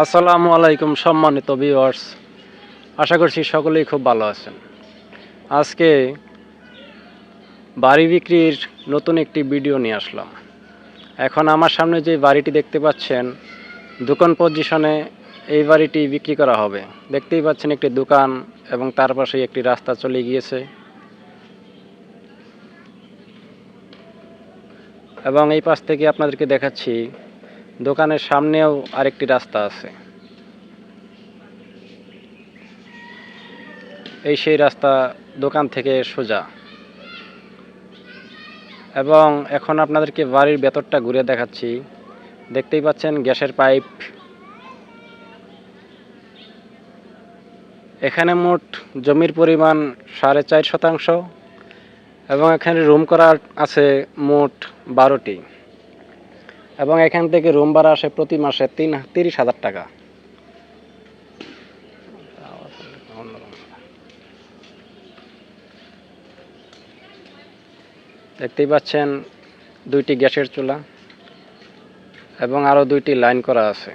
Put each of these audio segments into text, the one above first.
আসসালামু আলাইকুম সম্মানিত ভিওয়ার্স আশা করছি সকলেই খুব ভালো আছেন। আজকে বাড়ি বিক্রির নতুন একটি ভিডিও নিয়ে আসলাম। এখন আমার সামনে যে বাড়িটি দেখতে পাচ্ছেন, দোকান পজিশনে এই বাড়িটি বিক্রি করা হবে। দেখতেই পাচ্ছেন একটি দোকান এবং তার পাশে একটি রাস্তা চলে গিয়েছে। এবং এই পাশ থেকে আপনাদেরকে দেখাচ্ছি দোকানের সামনেও আরেকটি রাস্তা আছে। এই সেই রাস্তা দোকান থেকে সোজা। এবং এখন আপনাদেরকে বাড়ির ভেতরটা ঘুরে দেখাচ্ছি। দেখতেই পাচ্ছেন গ্যাসের পাইপ। এখানে মোট জমির পরিমাণ সাড়ে চার শতাংশ এবং এখানে রুম করা আছে মোট বারোটি। এবং এখান থেকে রুম ভাড়া আসে প্রতি মাসে তিন, তিরিশ হাজার টাকা। দেখতেই পাচ্ছেন, দুইটি গ্যাসের চুলা এবং আরও দুইটি লাইন করা আছে।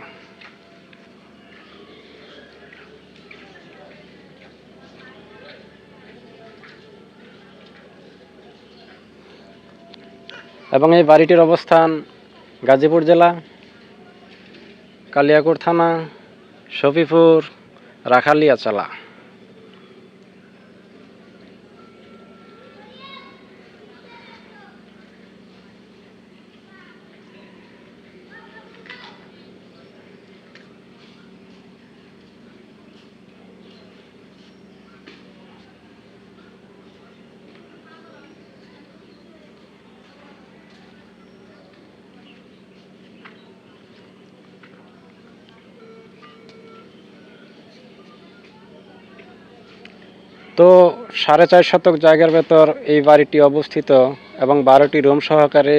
এবং এই বাড়িটির অবস্থান গাজীপুর জেলা কালিয়াকোট থানা শফিপুর রাখালিয়াচালা। তো সাড়ে চার শতক জায়গার ভেতর এই বাড়িটি অবস্থিত এবং বারোটি রুম সহকারে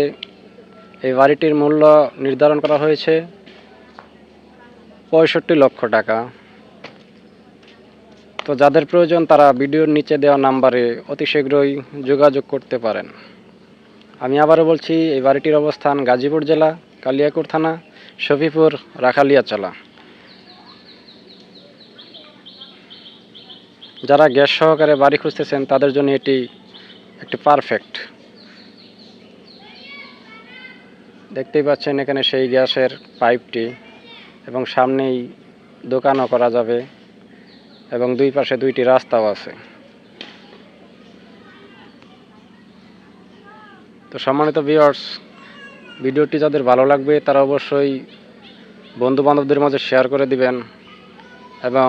এই বাড়িটির মূল্য নির্ধারণ করা হয়েছে পঁয়ষট্টি লক্ষ টাকা। তো যাদের প্রয়োজন তারা ভিডিওর নিচে দেওয়া নাম্বারে অতি শীঘ্রই যোগাযোগ করতে পারেন। আমি আবারও বলছি, এই বাড়িটির অবস্থান গাজীপুর জেলা কালিয়াকুর থানা, শফিপুর, রাখালিয়াচালা। যারা গ্যাস সহকারে বাড়ি খুঁজতেছেন, তাদের জন্য এটি একটি পারফেক্ট দেখতেই পাচ্ছেন এখানে সেই গ্যাসের পাইপটি এবং সামনেই দোকানও করা যাবে এবং দুই পাশে দুইটি রাস্তাও আছে। তো সম্মানিত ভিউয়ার্স ভিডিওটি যাদের ভালো লাগবে তারা অবশ্যই বন্ধু বান্ধবদের মাঝে শেয়ার করে দিবেন এবং